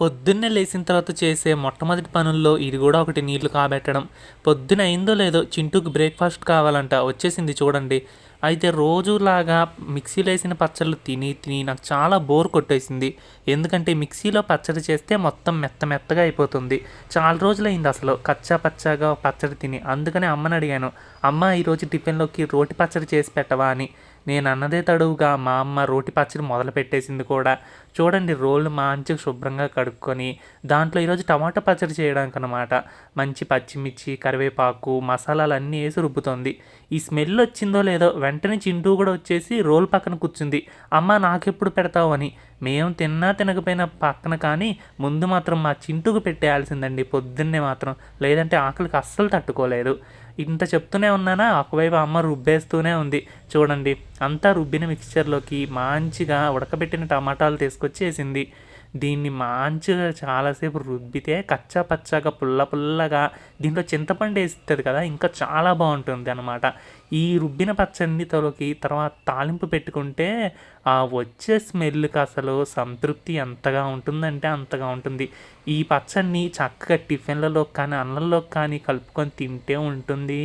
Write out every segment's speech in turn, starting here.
పొద్దున్నే లేచిన తర్వాత చేసే మొట్టమొదటి పనుల్లో ఇది కూడా ఒకటి నీళ్ళు కాబెట్టడం. పొద్దున అయిందో లేదో చింటూకి బ్రేక్ఫాస్ట్ కావాలంట వచ్చేసింది చూడండి. అయితే రోజులాగా మిక్సీలో వేసిన పచ్చళ్ళు తిని తిని నాకు చాలా బోర్ కొట్టేసింది. ఎందుకంటే మిక్సీలో పచ్చడి చేస్తే మొత్తం మెత్త మెత్తగా అయిపోతుంది. చాలా రోజులైంది అసలు కచ్చా పచ్చాగా పచ్చడి తిని. అందుకనే అమ్మని అడిగాను అమ్మ ఈరోజు టిఫిన్లోకి రోటి పచ్చడి చేసి పెట్టవా? అని. నేను అన్నదే తడువుగా మా అమ్మ రోటి పచ్చడి మొదలు పెట్టేసింది కూడా. చూడండి రోళ్ళు మంచిగా శుభ్రంగా కడుక్కొని దాంట్లో ఈరోజు టమాటా పచ్చడి చేయడానికి అనమాట మంచి పచ్చిమిర్చి కరివేపాకు మసాలాలు అన్నీ వేసి రుబ్బుతోంది. ఈ స్మెల్ వచ్చిందో లేదో వెంటనే చింటూ కూడా వచ్చేసి రోల్ పక్కన కూర్చుంది. అమ్మ నాకెప్పుడు పెడతావు అని. మేము తిన్నా తినకపోయినా పక్కన కానీ ముందు మాత్రం మా చింటుకు పెట్టేయాల్సిందండి పొద్దున్నే మాత్రం. లేదంటే ఆకలికి అస్సలు తట్టుకోలేదు. ఇంత చెప్తూనే ఉన్నానా? ఒకవైపు అమ్మ రుబ్బేస్తూనే ఉంది. చూడండి అంతా రుబ్బిన మిక్స్చర్లోకి మంచిగా ఉడకబెట్టిన టమాటాలు తీసుకొచ్చి వేసింది దీన్ని మంచిగా చాలాసేపు రుబ్బితే కచ్చా పచ్చాగా పుల్ల పుల్లగా దీంట్లో చింతపండు వేస్తుంది కదా ఇంకా చాలా బాగుంటుంది అనమాట ఈ రుబ్బిన పచ్చడితోకి తర్వాత తాలింపు పెట్టుకుంటే ఆ వచ్చే స్మెల్కి అసలు సంతృప్తి ఎంతగా ఉంటుందంటే అంతగా ఉంటుంది. ఈ పచ్చడిని చక్కగా టిఫిన్లలో కానీ అన్నంలో కానీ కలుపుకొని తింటే ఉంటుంది.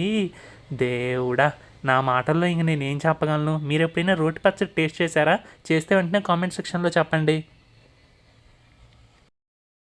దేవుడా! నా మాటల్లో ఇంక నేను ఏం చెప్పగలను? మీరు ఎప్పుడైనా రోటి పచ్చడి టేస్ట్ చేశారా? చేస్తే వెంటనే కామెంట్ సెక్షన్లో చెప్పండి.